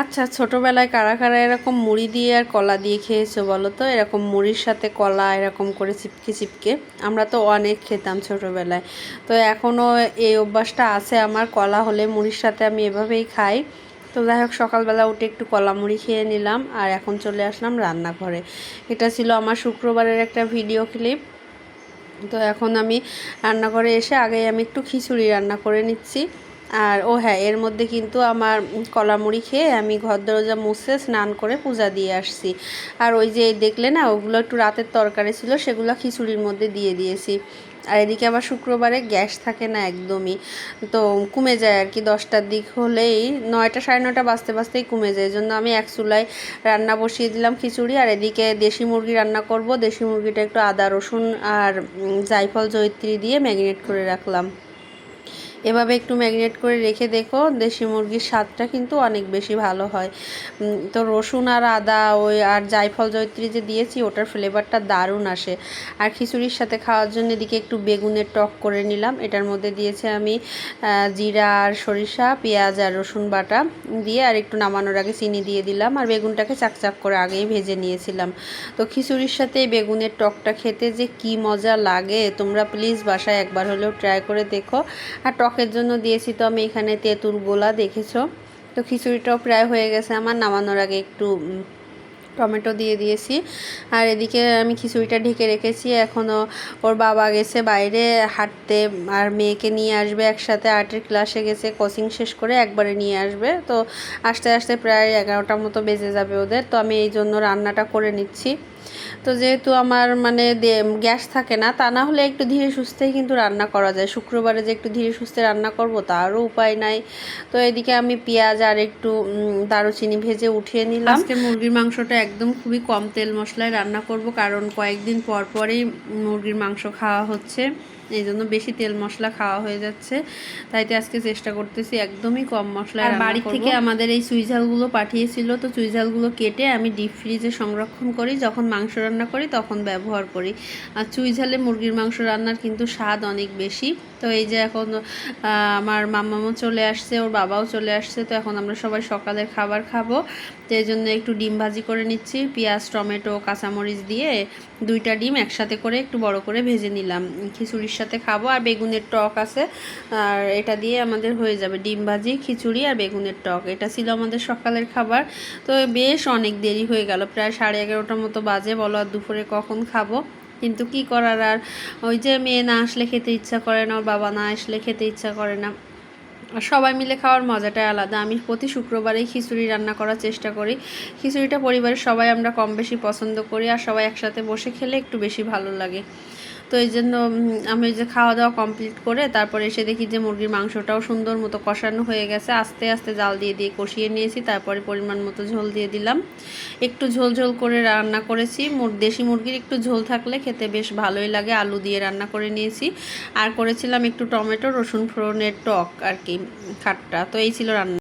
আচ্ছা ছোটোবেলায় কারা কারা এরকম মুড়ি দিয়ে আর কলা দিয়ে খেয়েছো বলো তো? এরকম মুড়ির সাথে কলা এরকম করে চিপকে চিপকে? আমরা তো অনেক খেতাম ছোটোবেলায়। তো এখনও এই অভ্যাসটা আছে আমার, কলা হলে মুড়ির সাথে আমি এভাবেই খাই। তো যাই হোক, সকালবেলা উঠে একটু কলা মুড়ি খেয়ে নিলাম আর এখন চলে আসলাম রান্নাঘরে। এটা ছিল আমার শুক্রবারের একটা ভিডিও ক্লিপ। তো এখন আমি রান্নাঘরে এসে আগে আমি একটু খিচুড়ি রান্না করে নিচ্ছি। আর ও হ্যাঁ এর মধ্যে কিন্তু আমার কলা মুড়ি খেয়ে আমি ঘর দরজা মুছে স্নান করে পূজা দিয়ে আসছি। আর ওই যে দেখলে না, ওগুলো একটু রাতের তরকারি ছিল, সেগুলো খিচুড়ির মধ্যে দিয়ে দিয়েছি। আর এদিকে আবার শুক্রবারে গ্যাস থাকে না একদমই, তো কমে যায় আর কি, দশটার দিক হলেই নয়টা সাড়ে নয়টা বাজতে বাজতেই কমে যায়। জন্য আমি এক চুলায় রান্না বসিয়ে দিলাম খিচুড়ি, আর এদিকে দেশি মুরগি রান্না করব। দেশি মুরগিটা একটু আদা, রসুন আর জায়ফল, জয়িত্রী দিয়ে ম্যাগনেট করে রাখলাম। এভাবে একটু ম্যাগনেট করে রেখে দেখো, দেশি মুরগির স্বাদটা কিন্তু অনেক বেশি ভালো হয়। তো রসুন আর আদা, ওই আর জায়ফল জয়ত্রী যে দিয়েছি, ওটার ফ্লেভারটা দারুণ আসে। আর খিচুড়ির সাথে খাওয়ার জন্য এদিকে একটু বেগুনের টক করে নিলাম। এটার মধ্যে দিয়েছে আমি জিরা আর সরিষা, পেঁয়াজ আর রসুন বাটা দিয়ে আর একটু নামানোর আগে চিনি দিয়ে দিলাম। আর বেগুনটাকে চাকচাক করে আগেই ভেজে নিয়েছিলাম। তো খিচুড়ির সাথে এই বেগুনের টকটা খেতে যে কি মজা লাগে, তোমরা প্লিজ বাসায় একবার হলেও ট্রাই করে দেখো। আর টক টকের জন্য দিয়েছি তো আমি এখানে তেঁতুল গোলা, দেখেছ? তো খিচুড়িটাও প্রায় হয়ে গেছে আমার, নামানোর আগে একটু টমেটো দিয়ে দিয়েছি। আর এদিকে আমি খিচুড়িটা ঢেকে রেখেছি এখনও ওর বাবা গেছে বাইরে হাঁটতে আর মেয়েকে নিয়ে আসবে একসাথে, আর্টের ক্লাসে গেছে, কোচিং শেষ করে একবারে নিয়ে আসবে। তো আস্তে আস্তে প্রায় এগারোটার মতো বেজে যাবে ওদের, তো আমি এই জন্য রান্নাটা করে নিচ্ছি। তো যেহেতু আমার মানে গ্যাস থাকে না, তা না হলে একটু ধীরে সুস্থেই কিন্তু রান্না করা যায়। শুক্রবারে যে একটু ধীরে সুস্থে রান্না করব তারও উপায় নাই। তো এদিকে আমি পেঁয়াজ আর একটু দারুচিনি ভেজে উঠিয়ে নিলাম। আজকে মুরগির মাংসটা একদম খুবই কম তেল মশলায় রান্না করব, কারণ কয়েকদিন পর পরেই মুরগির মাংস খাওয়া হচ্ছে। এই জন্য বেশি তেল মশলা খাওয়া হয়ে যাচ্ছে। তাইতে আজকে চেষ্টা করতেছি একদমই কম মশলা আর বাড়ি থেকে আমাদের এই সুইঝালগুলো পাঠিয়েছিল তো চুইঝালগুলো কেটে আমি ডিপ ফ্রিজে সংরক্ষণ করি। যখন মাংস রান্না করি তখন ব্যবহার করি। আর চুইঝালে মুরগির মাংস রান্নার কিন্তু স্বাদ অনেক বেশি। তো এই যে এখন আমার মামামও চলে আসছে ওর বাবাও চলে আসছে তো এখন আমরা সবাই সকালের খাবার খাব। তো এই জন্য একটু ডিম ভাজি করে নিচ্ছি পেঁয়াজ টমেটো কাঁচামরিচ দিয়ে দুইটা ডিম একসাথে করে একটু বড় করে ভেজে নিলাম। খিচুড়ির সাথে খাব, আর বেগুনের টক আছে। আর এটা দিয়ে আমাদের হয়ে যাবে ডিম ভাজি, খিচুড়ি আর বেগুনের টক। এটা ছিল আমাদের সকালের খাবার। তো বেশ অনেক দেরি হয়ে গেল, প্রায় সাড়ে এগারোটার মতো বাজে। বলো আর দুপুরে কখন খাব? কিন্তু কি করার আর? ওই যে মেয়ে না আসলে খেতে ইচ্ছা করে না, ওর বাবা না আসলে খেতে ইচ্ছা করে না। আর সবাই মিলে খাওয়ার মজাটাই আলাদা। আমি প্রতি শুক্রবারেই খিচুড়ি রান্না করার চেষ্টা করি। খিচুড়িটা পরিবারের সবাই আমরা কম বেশি পছন্দ করি, আর সবাই একসাথে বসে খেলে একটু বেশি ভালো লাগে। তো এই জন্য আমি যে খাওয়া দাওয়া কমপ্লিট করে তারপরে এসে দেখি যে মুরগির মাংসটাও সুন্দর মতো কষানো হয়ে গেছে। আস্তে আস্তে জাল দিয়ে দিয়ে কষিয়ে নিয়েছি, তারপরে পরিমাণ মতো ঝোল দিয়ে দিলাম। একটু ঝোল ঝোল করে রান্না করেছি। দেশি মুরগির একটু ঝোল থাকলে খেতে বেশ ভালোই লাগে। আলু দিয়ে রান্না করে নিয়েছি। আর করেছিলাম একটু টমেটো, রসুন ফোড়নের টক আর কি খাটটা। তো এই ছিল রান্না।